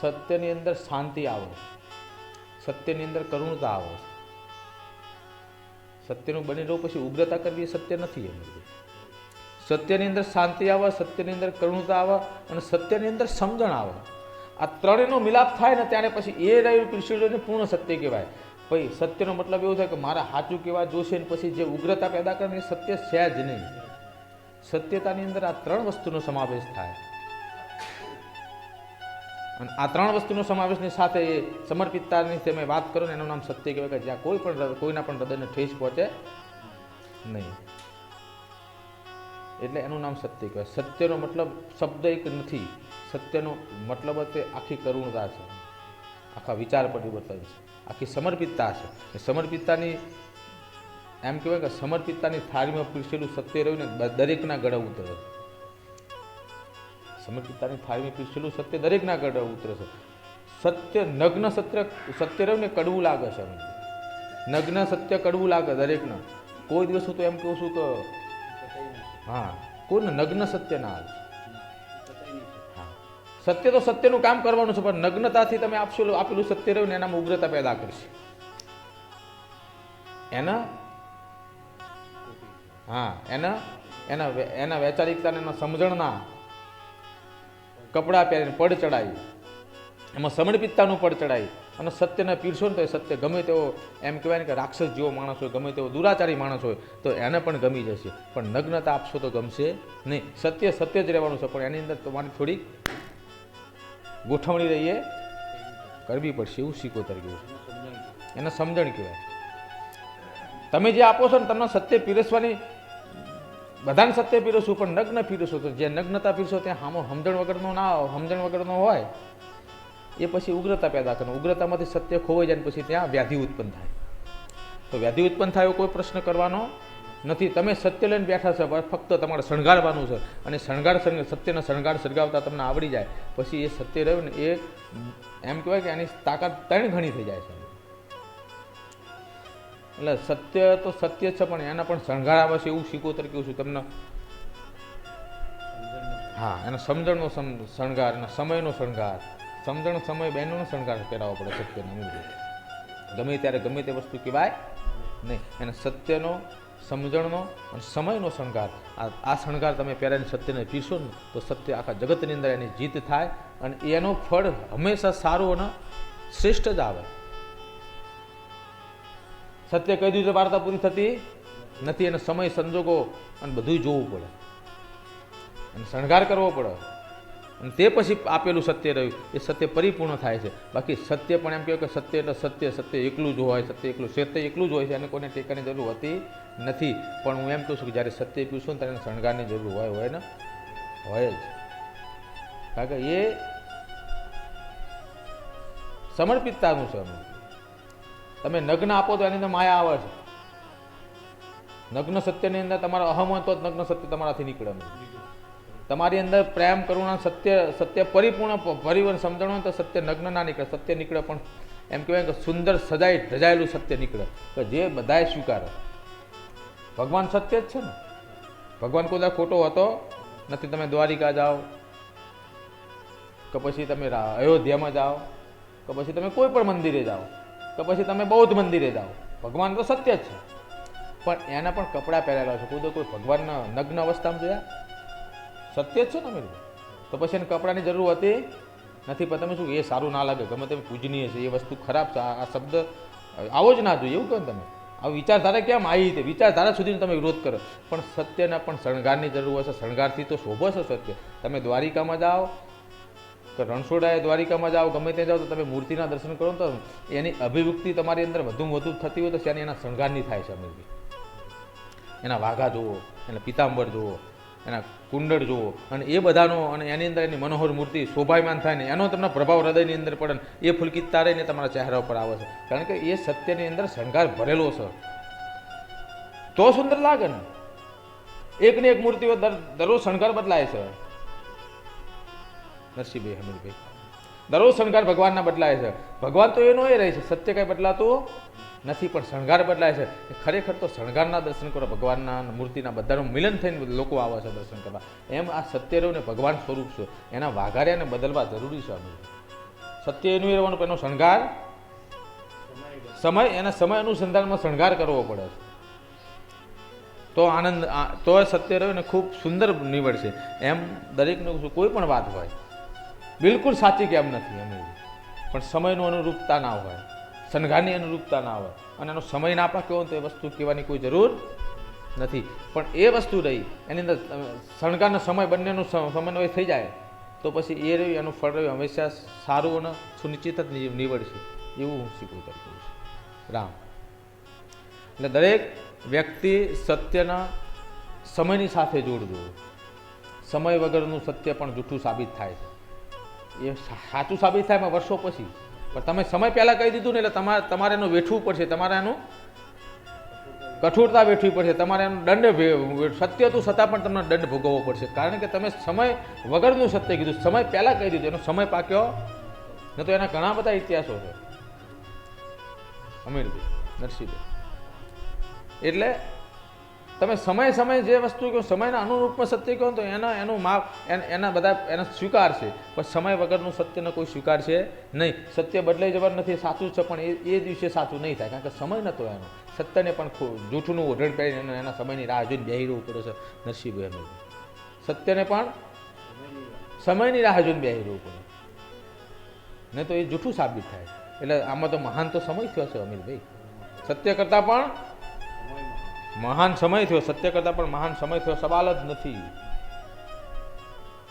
સત્યની અંદર શાંતિ આવે સત્યની અંદર કરુણતા આવે સત્યનું બની રહો પછી ઉગ્રતા કરવી એ સત્ય નથી એમ. સત્યની અંદર શાંતિ આવે, સત્યની અંદર કરુણતા આવે અને સત્યની અંદર સમજણ આવે. આ ત્રણેયનો મિલાપ થાય ને ત્યારે પછી એ રહ્યું કૃષ્ણને પૂર્ણ સત્ય કહેવાય. પછી સત્યનો મતલબ એવું થાય કે મારા સાચું કહેવા જોશે ને પછી જે ઉગ્રતા પેદા કરે એ સત્ય છે જ નહીં. સત્યતાની અંદર આ ત્રણ વસ્તુનો સમાવેશ થાય. અને આ ત્રણ વસ્તુનો સમાવેશની સાથે એ સમર્પિતતાની તમે વાત કરો ને એનું નામ સત્ય કહેવાય કે જ્યાં કોઈ પણ કોઈના પણ હૃદયને ઠેસ પહોંચે નહીં. એટલે એનું નામ સત્ય કહેવાય. સત્યનો મતલબ શબ્દ એક નથી. સત્યનો મતલબ તે આખી કરુણતા છે. આખા વિચાર પરિવર્તન છે. આખી સમર્પિતતા છે. એ સમર્પિતતાની એમ કહેવાય કે સમર્પિતતાની થાળીમાં પીરસેલું સત્ય રહ્યું ને દરેકના ગળા ઉતરે. છે સમર્પિતતાની થાળીમાં પીરસેલું સત્ય દરેકના ગઢ ઉતરે છે. સત્ય, નગ્ન સત્ય સત્ય રહ્યું ને કડવું લાગે છે. નગ્ન સત્ય કડવું લાગે દરેકને. કોઈ દિવસ હું તો એમ કહું છું કે હા કોઈને નગ્ન સત્ય ના આવે. સત્ય તો સત્યનું કામ કરવાનું છે, પણ નગ્નતાથી તમે આપશો આપેલું સત્ય રહ્યું ને એનામાં ઉગ્રતા પેદા કરશે. એના હા, એના એના એના વૈચારિકતાને એના સમજણના કપડાં પહેરીને પડ ચડાવી એમાં સમર્પિતતાનું પડ ચડાવી અને સત્યને પીરશો ને તો એ સત્ય ગમે તેવો એમ કહેવાય ને કે રાક્ષસ જેવો માણસ હોય, ગમે તેવો દુરાચારી માણસ હોય, તો એને પણ ગમી જશે. પણ નગ્નતા આપશો તો ગમશે નહીં. સત્ય સત્ય જ રહેવાનું છે, પણ એની અંદર તમારી થોડીક ગોઠવણી રહીએ. કરવી પડશે, એવું શીખો તરીકે એને સમજણ કહેવાય. તમે જે આપો છો ને, તમને સત્ય પીરસવાની બધાને સત્ય પીરસવું, પણ નગ્ન પીરસો તો જે નગ્નતા પીરસો ત્યાં હામો સમજણ વગરનો ના સમજણ વગરનો હોય, એ પછી ઉગ્રતા પેદા કરે. ઉગ્રતામાંથી સત્ય ખોવાઈ જાય પછી ત્યાં વ્યાધિ ઉત્પન્ન થાય. તો વ્યાધિ ઉત્પન્ન થાય એવો કોઈ પ્રશ્ન કરવાનો નથી. તમે સત્ય લઈને બેઠા છો ફક્ત તમારે શણગારવાનું છે. અને શણગાર સત્યના શણગાર સળગાવતા તમને આવડી જાય. પછી એ સત્ય રહ્યું ને એ, એમ કહેવાય કે એની તાકાત ત્રણ ઘણી થઈ જાય છે. એટલે સત્ય તો સત્ય છે, પણ એના પણ શણગાર આવે છે એવું શીખોતર કહું છું, તમને? હા, એનો સમજણનો શણગાર અને સમયનો શણગાર. સમજણ, સમય બહેનોનો શણગાર પહેરાવવો પડે સત્યના મૂળભૂત ગમે ત્યારે ગમે તે વસ્તુ કહેવાય, નહીં. એને સત્યનો, સમજણનો અને સમયનો શણગાર. આ આ શણગાર તમે પહેરાઈને સત્યને પીશો ને, તો સત્ય આખા જગતની અંદર એની જીત થાય અને એનો ફળ હંમેશા સારું અને શ્રેષ્ઠ જ આવે. સત્ય કહી દીધું વાર્તા પૂરી થતી નથી અને સમય, સંજોગો અને બધું જોવું પડે. અને શણગાર કરવો પડે. અને તે પછી આપેલું સત્ય રહ્યું. એ સત્ય પરિપૂર્ણ થાય છે. બાકી સત્ય પણ એમ કહેવાય કે સત્ય એટલે સત્ય સત્ય એકલું જ હોય, સત્ય એકલું સત્ય એકલું જ હોય છે અને કોઈને ટેકાની જરૂર હોતી નથી. પણ હું એમ કહું છું કે જ્યારે સત્ય પીશું ને ત્યારે શણગારની જરૂર હોય હોય ને? હોય જ. કારણ કે એ સમર્પિતતાનું છે તમે નગ્ન આપો તો એની અંદર માયા આવે છે. નગ્ન સત્યની અંદર તમારો અહમ હોય તો જ નગ્ન સત્ય તમારાથી નીકળે તમારી અંદર પ્રેમ કરુણા સત્ય સત્ય પરિપૂર્ણ પરિવર્તન સમજણ હોય તો સત્ય નગ્ન ના નીકળે, સત્ય નીકળે પણ એમ કહેવાય કે સુંદર, સજાઈ રજાયેલું સત્ય નીકળે. કે જે બધાએ સ્વીકારે. ભગવાન સત્ય જ છે ને. ભગવાન કોઈ ખોટો હતો, નથી તમે દ્વારિકા જાઓ, કે પછી તમે અયોધ્યામાં જાઓ, કે પછી તમે કોઈ પણ મંદિરે જાઓ. કે પછી તમે બૌદ્ધ મંદિરે જાઓ. ભગવાન તો સત્ય જ છે. પણ એના પણ કપડાં પહેરેલા છે. કોઈ તો કોઈ ભગવાનના નગ્ન અવસ્થામાં જોયા? સત્ય જ છે અમીર તો પછી એને કપડાની જરૂર હતી નથી, પણ તમે શું એ સારું ના લાગે? ગમે તેમ પૂજનીય છે. એ વસ્તુ ખરાબ છે. આ શબ્દ આવો જ ના જોઈએ. એવું કહો તમે. આ વિચારધારા કેમ આવી રીતે? વિચારધારા સુધી તમે વિરોધ કરો. પણ સત્યના પણ શણગારની જરૂર હશે. શણગારથી તો શોભો છે સત્ય. તમે દ્વારિકામાં જાઓ કે રણછોડાએ દ્વારિકામાં જાઓ, ગમે ત્યાં જાઓ, તો તમે મૂર્તિના દર્શન કરો તો એની અભિવ્યક્તિ તમારી અંદર વધુમાં વધુ થતી હોય તો ત્યાંની એના શણગારની થાય છે અમીરભાઈ એના વાઘા જુઓ, એના પિતાંબર જુઓ, એના કુંડળ જુઓ, અને એ બધાનો, અને એની અંદર એની મનોહર મૂર્તિ શોભાયમાન થાય ને એનો તમને પ્રભાવ હૃદયની અંદર પડે ને એ ફૂલકી રહીને તમારા ચહેરા ઉપર આવે છે. કારણ કે એ સત્યની અંદર શણગાર ભરેલો છે. તો સુંદર લાગે ને. એકની એક મૂર્તિઓ દર, દરરોજ શણગાર બદલાય છે. નરસિંહભાઈ હમીરભાઈ. દરરોજ શણગાર ભગવાનના બદલાય છે. ભગવાન તો એનો એ રહે છે, સત્ય કંઈ બદલાતું નથી, પણ શણગાર બદલાય છે. ખરેખર તો શણગારના દર્શન કરો, ભગવાનના મૂર્તિના બધાનું મિલન થઈને લોકો આવે છે દર્શન કરવા. એમ આ સત્ય રહ્યું ભગવાન સ્વરૂપ છે. એના વાઘાર્યાને બદલવા જરૂરી છે સત્ય એનું એ રહેવાનું, પણ એનો શણગાર સમય, એના સમય અનુસંધાનમાં શણગાર કરવો પડે છે. તો આનંદ તો સત્ય રહ્યું ને ખૂબ સુંદર નીવડશે. એમ દરેકનું કોઈ પણ વાત હોય. બિલકુલ સાચી કેમ નથી, એમ પણ સમયનું અનુરૂપતા ના હોય, સંઘાની અનુરૂપતા ના હોય. અને એનો સમય ના પાક્યો હોય તો એ વસ્તુ કહેવાની કોઈ જરૂર નથી. પણ એ વસ્તુ રહી, એની અંદર શણગારનો સમય બંનેનું સમ- સમન્વય થઈ જાય, તો પછી એ રહ્યું, એનું ફળ રહ્યું, હંમેશા સારું અને સુનિશ્ચિત જ નીવડશે. એવું હું શીખવું કરું છું. રામ. એટલે દરેક વ્યક્તિ સત્યના સમયની સાથે જોડજો સમય વગરનું સત્ય પણ જૂઠું સાબિત થાય છે. એ સાચું સાબિત થાય પણ વર્ષો પછી. પણ તમે સમય પહેલાં કહી દીધું ને એટલે તમારે તમારે એનું વેઠવું પડશે, તમારે એનું કઠોરતા વેઠવી પડશે, તમારે એનું દંડ સત્ય હતું છતાં પણ તમને દંડ ભોગવવો પડશે. કારણ કે તમે સમય વગરનું સત્ય કીધું, સમય પહેલાં કહી દીધું, એનો સમય પાક્યો ન તો એના ઘણા બધા ઇતિહાસો છે. અમીરભાઈ, નરસિંહભાઈ. એટલે તમે સમય સમય જે વસ્તુ કહો, સમયના અનુરૂપમાં સત્ય કહો તો એના, એનું માપ, એન- બધા, એનો સ્વીકાર છે. પણ સમય વગરનું સત્યનો કોઈ સ્વીકાર છે નહીં. સત્ય બદલાઈ જવાનું નથી, સાચું છે, પણ એ એ દિવસે સાચું નહીં થાય. કારણ કે સમય નહોતો એનો. સત્યને પણ જૂઠનું ઓઢણ પહેરીને એના- સમયની રાહ જોઈને બેહી રહેવું પડે છે નરસિંહભાઈ એમ સત્યને પણ સમયની રાહ જોઈને બેહી રહેવું પડે. નહીં તો એ જૂઠું સાબિત થાય. એટલે આમાં તો મહાન તો સમય થયો છે અમીરભાઈ. સત્ય કરતાં પણ મહાન સમય થયો, સત્ય કરતાં પણ મહાન સમય થયો, સવાલ જ નથી.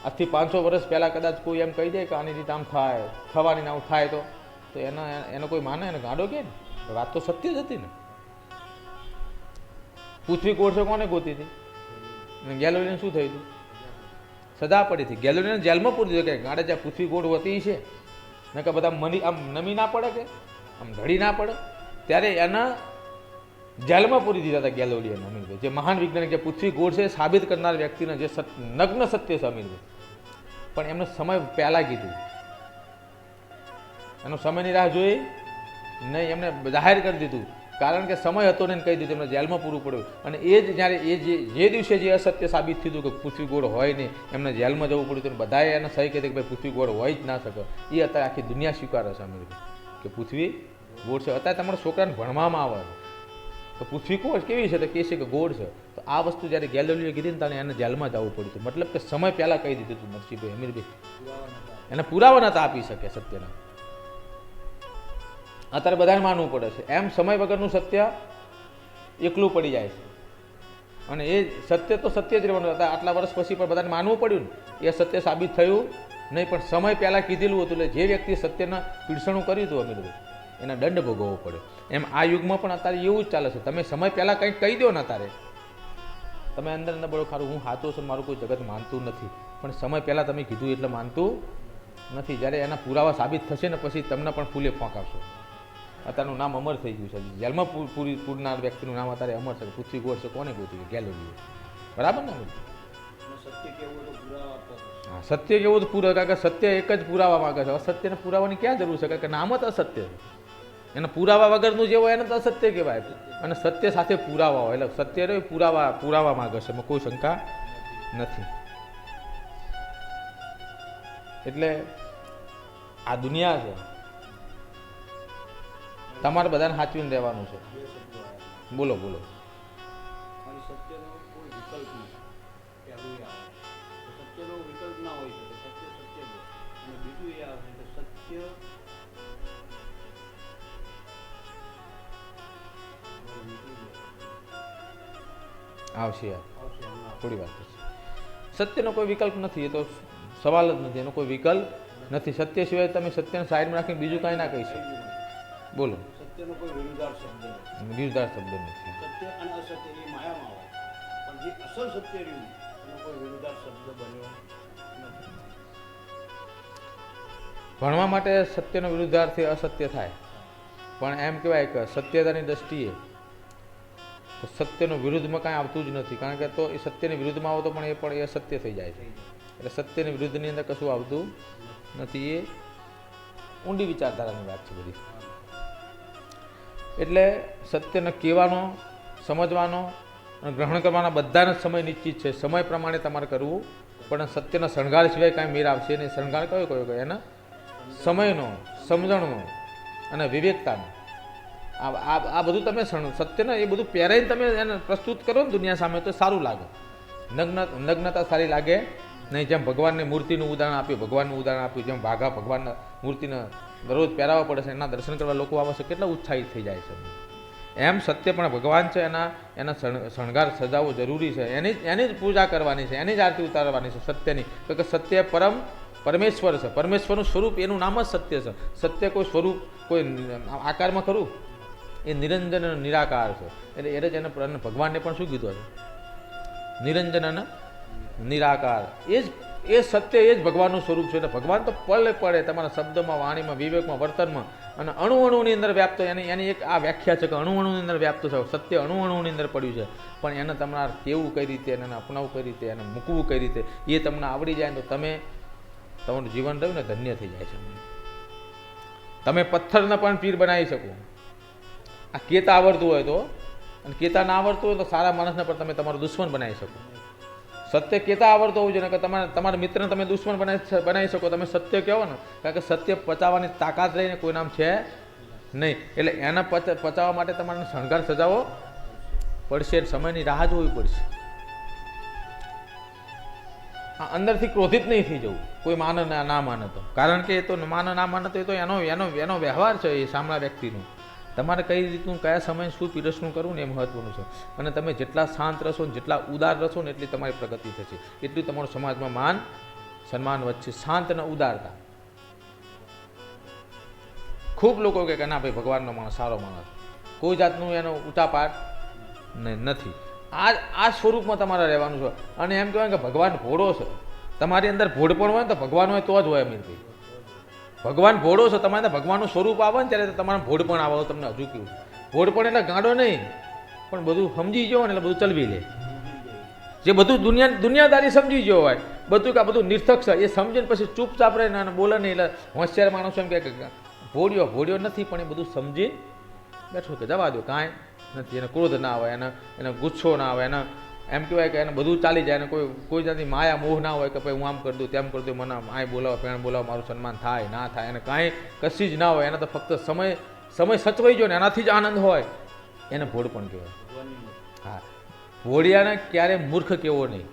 આજથી પાંચસો વર્ષ પહેલાં કદાચ કોઈ એમ કહી દે કે આની રીતે આમ થાય, થવાની ને થાય તો તો એનો એનો કોઈ માને, એને ગાડો કે ને? વાત તો સત્ય જ હતી ને. પૃથ્વી કોળસો કોને ગોતી હતી? ગેલોરીને શું થયું હતું? સદા પડી હતી. ગેલોરીને જેલમાં પૂરી દીધો કે ગાડે જ્યાં પૃથ્વી ગોળ વતી છે? ને કે બધા મની, આમ નમી ના પડે કે? આમ ઢળી ના પડે? ત્યારે એના જેલમાં પૂરી દીધા હતા ગેલોડિયન અમીરભાઈ જે મહાન વૈજ્ઞાનિક જે પૃથ્વી ગોળ છે સાબિત કરનાર વ્યક્તિને જે નગ્ન સત્ય છે અમીરભાઈ પણ એમનો સમય પહેલાં કીધું. એનો સમયની રાહ જોઈ નહીં એમને જાહેર કરી દીધું. કારણ કે સમય હતો ને કહી દીધું, એમને જેલમાં પૂરું પડ્યું. અને એ જ જ્યારે એ જે જે દિવસે જે અસત્ય સાબિત થયું કે પૃથ્વી ગોળ હોય નહીં, એમને જેલમાં જવું પડ્યું હતું બધાએ એને સહી કહી કે ભાઈ પૃથ્વી ગોળ હોય જ ના શકે. એ અત્યારે આખી દુનિયા સ્વીકારે છે અમીરભાઈ કે પૃથ્વી ગોળ છે. અત્યારે તમારા છોકરાને ભણવામાં આવે છે. તો પૃથ્વી કોણ કેવી છે તો કહે છે કે ગોળ છે. તો આ વસ્તુ જ્યારે ગેલેરીએ કીધી ને ત્યારે એને જેલમાં જવું પડ્યું હતું. મતલબ કે સમય પહેલાં કહી દીધું હતું નરસિંહભાઈ અમીરભાઈ. એને પુરાવા નતા આપી શકે સત્યના. અત્યારે બધાને માનવું પડે છે. એમ સમય વગરનું સત્ય એકલું પડી જાય છે. અને એ સત્ય તો સત્ય જ રહેવાનું. હતા આટલા વર્ષ પછી પણ બધાને માનવું પડ્યું ને. એ સત્ય સાબિત થયું નહીં, પણ સમય પહેલાં કીધેલું હતું. એટલે જે વ્યક્તિ સત્યના પીરસણું કર્યું હતું અમીરભાઈ એના દંડ ભોગવવો પડે. એમ આ યુગમાં પણ અત્યારે એવું જ ચાલે છે. તમે સમય પહેલાં કંઈક કહી દો ને અત્યારે. તમે અંદર અંદર બોલો ખારું હું સાચો છું મારું કોઈ જગત માનતું નથી. પણ સમય પહેલાં તમે કીધું એટલે માનતું નથી. જ્યારે એના પુરાવા સાબિત થશે ને પછી તમને પણ ફૂલે ફોંક આપશો અત્યારનું નામ અમર થઈ ગયું છે. જેલમાં પૂરી પૂરનાર વ્યક્તિનું નામ અત્યારે અમર છે. પૃથ્વી ગોળ છે કોને ગોતી ગેલેરી બરાબર ને. હા સત્ય કેવું તો પૂરા કારણ કે સત્ય એક જ પુરાવા માંગે છે. અસત્યને પુરાવાની ક્યાં જરૂર છે? કારણ કે નામ જ અસત્ય છે. એના પુરાવા વગરનું જે હોય એને તો અસત્ય કહેવાય. અને સત્ય સાથે પુરાવા હોય. એટલે સત્ય રહે પુરાવા પુરાવા માંગે છે. એમાં કોઈ શંકા નથી. એટલે આ દુનિયા છે. તમારે બધાને સાચવીને રહેવાનું છે. બોલો બોલો. સત્ય સત્ય સત્ય આવશે. થોડી વાત પછી સત્યનો કોઈ વિકલ્પ નથી એ તો સવાલ જ નથી એનો કોઈ વિકલ્પ નથી. સત્ય સિવાય તમે સત્યને સાઈડમાં રાખીને બીજું કાંઈ ના કહી શકો. બોલો. સત્યનો કોઈ વિરુદ્ધાર્થ શબ્દ વિરુદ્ધાર શબ્દ નથી. સત્ય અને અસત્ય એ માયામાં હોય. પણ જે અસલ સત્ય રહ્યું એનો કોઈ વિરુદ્ધાર્થ શબ્દ બન્યો નથી. ભણવા માટે સત્યનો વિરુદ્ધાર્થી અસત્ય થાય. પણ એમ કહેવાય કે સત્યતાની દ્રષ્ટિએ તો સત્યનો વિરુદ્ધમાં કાંઈ આવતું જ નથી. કારણ કે તો એ સત્યની વિરુદ્ધમાં આવતો પણ એ પણ એ સત્ય થઈ જાય છે. એટલે સત્યની વિરુદ્ધની અંદર કશું આવતું નથી એ ઊંડી વિચારધારાની વાત છે બધી. એટલે સત્યને કહેવાનો, સમજવાનો અને ગ્રહણ કરવાના બધાને સમય નિશ્ચિત છે. સમય પ્રમાણે તમારે કરવું. પણ સત્યના શણગાર સિવાય કાંઈ મેર આવશે નહીં. શણગાર કયો કયો કયો? એના સમયનો, સમજણનો અને વિવેકતાનો. આ આ બધું તમે સત્યને એ બધું પહેરાઈને તમે એને પ્રસ્તુત કરો ને દુનિયા સામે તો સારું લાગે. નગ્ન નગ્નતા સારી લાગે. નહીં જેમ ભગવાનને મૂર્તિનું ઉદાહરણ આપ્યું, ભગવાનનું ઉદાહરણ આપ્યું, જેમ વાઘા ભગવાનના મૂર્તિને દરરોજ પહેરાવવા પડે છે, એના દર્શન કરવા લોકો આવે છે, કેટલા ઉત્સાહિત થઈ જાય છે. એમ સત્ય પણ ભગવાન છે, એના એના શણ- શણગાર સજાવવો જરૂરી છે. એની એની જ પૂજા કરવાની છે, એની જ આરતી ઉતારવાની છે સત્યની. તો કે સત્ય પરમ પરમેશ્વર છે. પરમેશ્વરનું સ્વરૂપ એનું નામ જ સત્ય છે. સત્ય કોઈ સ્વરૂપ કોઈ આકારમાં ખરું? એ નિરંજન નિરાકાર છે. એટલે એટલે જ એને ભગવાનને પણ શું કીધું છે નિરંજન અને નિરાકાર. એ જ એ સત્ય એ જ ભગવાનનું સ્વરૂપ છે. એટલે ભગવાન તો પળે પડે તમારા શબ્દમાં, વાણીમાં, વિવેકમાં, વર્તનમાં અને અણુ અણુની અંદર વ્યાપ્ત એની એની એક આ વ્યાખ્યા છે કે અણુ અણુની અંદર વ્યાપ્ત છે. સત્ય અણુ અણુની અંદર પડ્યું છે. પણ એને તમારે કેવું કઈ રીતે એને અપનાવવું કઈ રીતે એને મૂકવું કઈ રીતે, એ તમને આવડી જાય તો તમે તમારું જીવન રહ્યું ને ધન્ય થઈ જાય છે. તમે પથ્થરને પણ પીર બનાવી શકો. આ કેતા આવડતું હોય તો, અને કેતા ના આવડતું હોય તો સારા માણસને પણ તમે તમારો દુશ્મન બનાવી શકો. સત્ય કેતા આવડતું હોવું જોઈએ કે તમારે તમારા મિત્રને તમે દુશ્મન બનાવી બનાવી શકો. તમે સત્ય કહો ને, કારણ કે સત્ય પચાવવાની તાકાત લઈને કોઈ નામ છે નહીં. એટલે એના પચ પચાવવા માટે તમારે શણગાર સજાવો પડશે સમયની રાહ જોવી પડશે. આ અંદરથી ક્રોધિત નહીં થઈ જવું. કોઈ માને ના માને તો. કારણ કે એ તો માને ના માને તો એ તો એનો એનો એનો વ્યવહાર છે એ સામના વ્યક્તિનો. તમારે કઈ રીતનું, કયા સમયે શું પીરસનું કરવું ને એ મહત્વનું છે. અને તમે જેટલા શાંત રહેશો ને જેટલા ઉદાર રહેશો ને એટલી તમારી પ્રગતિ થશે. એટલું તમારું સમાજમાં માન, સન્માન વધશે. શાંત અને ઉદારતા. ખૂબ લોકો કહે કે, ના ભાઈ, ભગવાનનો માણસ સારો માણસ કોઈ જાતનું એનો ઉતાપાટ નથી. આ આ સ્વરૂપમાં તમારે રહેવાનું છે. અને એમ કહેવાય કે ભગવાન ભોળો છે. તમારી અંદર ભોળપણ હોય ને તો ભગવાન હોય તો જ હોય અમીરભાઈ ભગવાન ભોળો છો, તમારે ભગવાનનું સ્વરૂપ આવે ને ત્યારે તો ભોળ પણ આવે, તમને હજુ કહ્યું ભોળ પણ એટલે ગાંડો નહીં, પણ બધું સમજી ગયો ને એટલે બધું ચલવી લે. જે બધું દુનિયા દુનિયાદારી સમજી ગયો હોય, બધું કે આ બધું નિર્થક છે, એ સમજીને પછી ચૂપચાપ રહે ને બોલે નહીં એટલે હોશિયાર માણસો એમ કે ભોળ્યો ભોળ્યો નથી, પણ એ બધું સમજી બેઠો કે જવા દો, કાંઈ નથી, એને ક્રોધ ના આવે, એને એને ગુસ્સો ના આવે, એને એમ કહેવાય કે એને બધું ચાલી જાય, એને કોઈ કોઈ જાતની માયા મોહ ના હોય કે ભાઈ હું આમ કરી દઉં, તેમ કરી દઉં, મને આય બોલાવો પેણ બોલાવો, મારું સન્માન થાય, ના થાય, એને કાંઈ કશી જ ના હોય, એને તો ફક્ત સમય સમય સચવાઈ ગયો ને એનાથી જ આનંદ હોય. એને ભોળ પણ કહેવાય. હા. ભોળિયાને ક્યારે મૂર્ખ કેવો નહીં.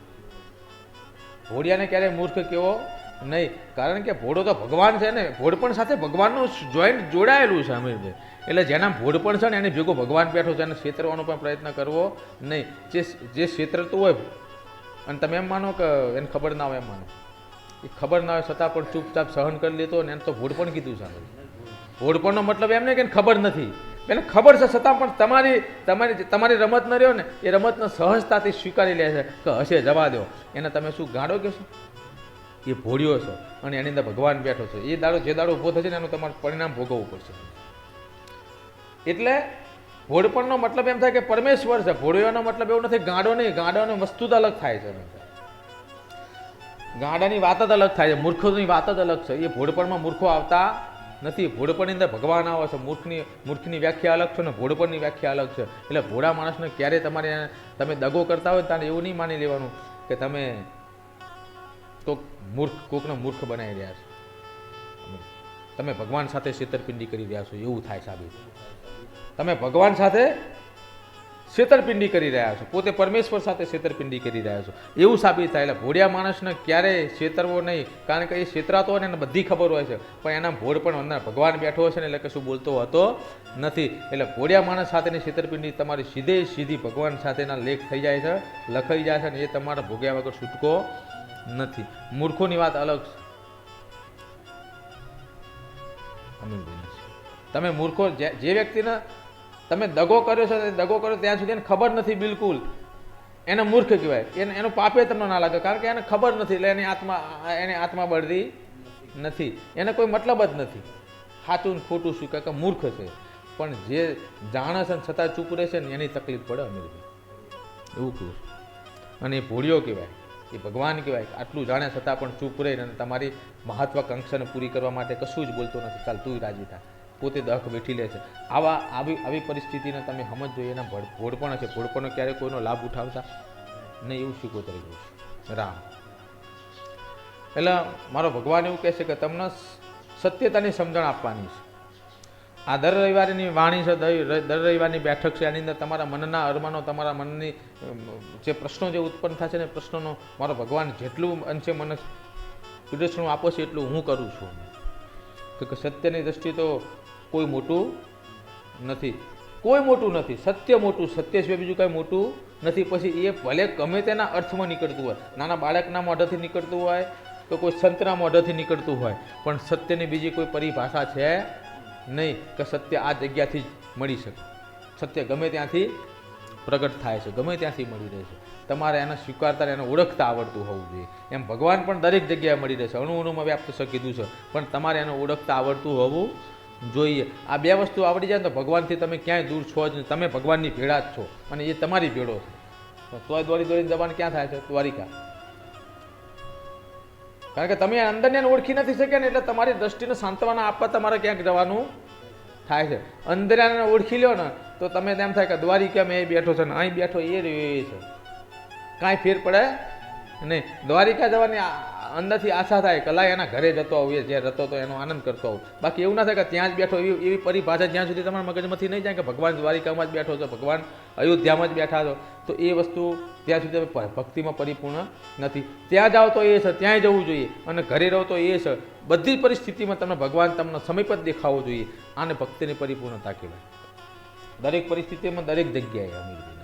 ભોળિયાને ક્યારે મૂર્ખ કેવો નહીં. કારણ કે ભોળો તો ભગવાન છે ને ભોળપણ સાથે ભગવાનનું જોઈન્ટ જોડાયેલું છે અમીરભાઈ એટલે જેના ભોળપણ છે ને, એને ભેગો ભગવાન બેઠો છે, એને છેતરવાનો પણ પ્રયત્ન કરવો નહીં. જે જે છેતરતું હોય, અને તમે એમ માનો કે એને ખબર ના હોય, એમ માનો. એ ખબર ના હોય છતાં પણ ચૂપચાપ સહન કરી લેતો ને એને તો ભોળપણ કીધું છે. ભોળપણનો મતલબ એમ નહીં કે ખબર નથી. એને ખબર છે છતાં પણ તમારી તમારી તમારી રમત ન રહ્યો ને, એ રમતને સહજતાથી સ્વીકારી લે છે કે હશે, જવા દો. એને તમે શું ગાડો કહેશો એ ભોળ્યો છે અને એની અંદર ભગવાન બેઠો છે. એ દાડો, જે દાડો ઊભો થશે ને, એનું તમારે પરિણામ ભોગવવું પડશે. એટલે ભોળપણનો મતલબ એમ થાય કે પરમેશ્વર છે. ભોળિયોનો મતલબ એવું નથી, ગાડો નહીં, ગાંડોને વસ્તુ જ અલગ થાય છે ગાડાની વાત જ અલગ થાય છે, મૂર્ખોની વાત જ અલગ છે. એ ભોળપણમાં મૂર્ખો આવતા નથી. ભોળપણની અંદર ભગવાન આવે છે, મૂર્ખની મૂર્ખની વ્યાખ્યા અલગ છે ને ભોળપણની વ્યાખ્યા અલગ છે. એટલે ભોળા માણસને ક્યારેય તમારે તમે દગો કરતા હોય ત્યારે એવું નહીં માની લેવાનું કે તમે કોક મૂર્ખ, કોકને મૂર્ખ બનાવી રહ્યા છો. તમે ભગવાન સાથે છેતરપિંડી કરી રહ્યા છો. એવું થાય સાબિત. તમે ભગવાન સાથે છેતરપિંડી કરી રહ્યા છો. પોતે પરમેશ્વર સાથે છેતરપિંડી કરી રહ્યા છો. એવું સાબિત થાય. એટલે ભોળિયા માણસને ક્યારેય છેતરવો નહીં. કારણ કે એ છેતરાતો હોય ને, એને બધી ખબર હોય છે. પણ એના ભોળ પણ અંદર ભગવાન બેઠો હશે ને, એટલે કશું બોલતો હોતો નથી. એટલે ભોળિયા માણસ સાથેની છેતરપિંડી તમારી સીધે સીધી ભગવાન સાથેના લેખ થઈ જાય છે, લખાઈ જાય છે ને, એ તમારા ભોગ્યા વગર છૂટકો નથી. મૂર્ખોની વાત અલગ છે. તમે મૂર્ખો જે વ્યક્તિને તમે દગો કર્યો છે દગો કર્યો ત્યાં સુધી એને ખબર નથી બિલકુલ. એને મૂર્ખ કહેવાય. એને એનું પાપે તમને ના લાગે, કારણ કે એને ખબર નથી, એટલે એની આત્મા એની આત્મા બળતી નથી. એને કોઈ મતલબ જ નથી. સાચું ખોટું શું? કે મૂર્ખ છે. પણ જે જાણે છે છતાં ચૂપ રહે છે ને એની તકલીફ પડે અમીરભાઈ. એવું કહું અને એ ભોળિયો કહેવાય. એ ભગવાન કહેવાય આટલું જાણે છતાં પણ ચૂપ રહે અને તમારી મહત્વાકાંક્ષાને પૂરી કરવા માટે કશું જ બોલતો નથી. ચાલ તું રાજી થા. પોતે દખ બેઠી લે છે. આવા આવી આવી પરિસ્થિતિને તમે સમજજો એના ભડ, ભોળપણ છે. ભોળપણનો ક્યારેય કોઈનો લાભ ઉઠાવતા? નહીં એવું શીખોતરી ગયું છે? રામ. એટલે મારો ભગવાન એવું કહે છે કે તમને સત્યતાની સમજણ આપવાની છે. આ દર રવિવારની વાણી છે, દર રવિવારની બેઠક છે, આની અંદર તમારા મનના અરમાનો, તમારા મનની જે પ્રશ્નો જે ઉત્પન્ન થશે ને પ્રશ્નોનો મારો ભગવાન જેટલું અંશે મને પીડસણું આપો છે એટલું હું કરું છું. કે સત્યની દ્રષ્ટિ તો કોઈ મોટું નથી. કોઈ મોટું નથી. સત્ય મોટું, સત્ય સિવાય બીજું કાંઈ મોટું નથી. પછી એ ભલે ગમે તેના અર્થમાં નીકળતું હોય. નાના બાળકના મોઢાથી નીકળતું હોય તો કોઈ સંતના મોઢાથી નીકળતું હોય. પણ સત્યની બીજી કોઈ પરિભાષા છે નહીં કે સત્ય આ જગ્યાથી જ મળી શકે. સત્ય ગમે ત્યાંથી પ્રગટ થાય છે, ગમે ત્યાંથી મળી રહે છે. તમારે એને સ્વીકારતા એને ઓળખતા આવડતું હોવું જોઈએ. એમ ભગવાન પણ દરેક જગ્યાએ મળી રહેશે અણુ અણુમાં વ્યાપ્ત કીધું છે. પણ તમારે એને ઓળખતા આવડતું હોવું જોઈએ. આ બે વસ્તુ આવડી જાય તો ભગવાનથી તમે ક્યાંય દૂર છો જ નહીં. તમે ભગવાનની ભેળા જ છો અને એ તમારી ભેળો છે. તોય દોરી દોરીને જવાનું ક્યાં થાય છે? દ્વારિકા. કારણ કે તમે અંદરને ઓળખી નથી શક્યા ને એટલે તમારી દ્રષ્ટિને સાંત્વના આપવા તમારે ક્યાંક જવાનું થાય છે. અંદરને ઓળખી લ્યો ને તો તમે તેમ થાય કે દ્વારિકા મેં બેઠો છે ને અહીં બેઠો એ રહ્યો એ છે. કાંઈ ફેર પડે નહીં. દ્વારિકા જવાની અંદરથી આશા થાય કે લાય એના ઘરે જતો આવું, એ જ્યાં જતો તો એનો આનંદ કરતો આવું. બાકી એવું ના થાય કે ત્યાં જ બેઠો, એવી એવી પરિભાષા જ્યાં સુધી તમારા મગજમાંથી નહીં જાય કે ભગવાન દ્વારિકામાં જ બેઠો છો, ભગવાન અયોધ્યામાં જ બેઠા છો, તો એ વસ્તુ ત્યાં સુધી તમે ભક્તિમાં પરિપૂર્ણ નથી. ત્યાં જાઓ તો એ છે, ત્યાંય જવું જોઈએ. અને ઘરે રહો તો એ છે. બધી પરિસ્થિતિમાં તમને ભગવાન તમને સમય જ દેખાવો જોઈએ. આને ભક્તિની પરિપૂર્ણતા કહેવાય. દરેક પરિસ્થિતિમાં દરેક જગ્યાએ અમીર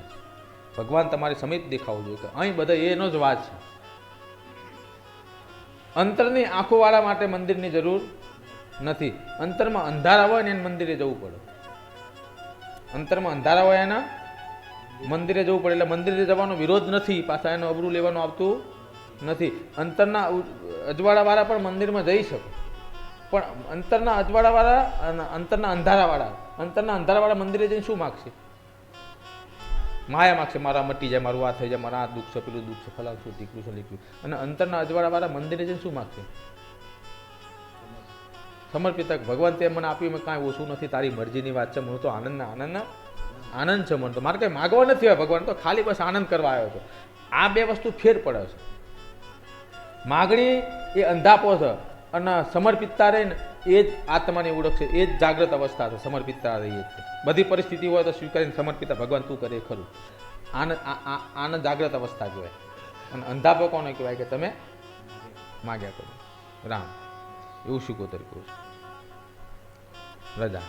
ભગવાન તમારે સમીપ દેખાવું જોઈએ કે અહીં બધા એનો જ વાત છે. અંતરની આંખોવાળા માટે મંદિરની જરૂર નથી. અંતરમાં અંધારા હોય ને એને મંદિરે જવું પડે. અંતરમાં અંધારા હોય એના મંદિરે જવું પડે. એટલે મંદિરે જવાનો વિરોધ નથી. પાછા એનું અબરું લેવાનું આવતું નથી. અંતરના અજવાળાવાળા પણ મંદિરમાં જઈ શકે. પણ અંતરના અજવાળાવાળા અંતરના અંધારાવાળા અંતરના અંધારાવાળા મંદિરે જઈને શું માગશે? માયા માગશે મારા મટી જાય, મારું આ થઈ જાય, મારા આ દુઃખ છે, પેલું દુઃખ છે ફલાવ છું દીકરું છે લીકરું અને અંતરના અજવાળાવાળા મંદિરે જઈને શું માગશે? સમર્પિત ભગવાન તે મને આપ્યું, મેં કાંઈ ઓછું નથી, તારી મરજીની વાત છે, મને તો આનંદના આનંદના આનંદ છે મને તો. મારે કંઈ માગવા નથી હોય ભગવાન, તો ખાલી બસ આનંદ કરવા આવ્યો હતો આ બે વસ્તુ ફેર પડે છે. માગણી એ અંધાપો છે. અને સમર્પિતતા રહે ને એ જ આત્માની ઓળખ છે એ જ જાગ્રત અવસ્થા છે, સમર્પિતતા રહીએ છીએ બધી પરિસ્થિતિ હોય તો સ્વીકારીને સમર્પિતા ભગવાન તું કરે ખરું. આને આ- આ- આને જાગ્રત અવસ્થા કહેવાય અને અંધાપો કોને કહેવાય કે તમે માગ્યા કરો. રામ. એવું શીખો તરીકે રજા.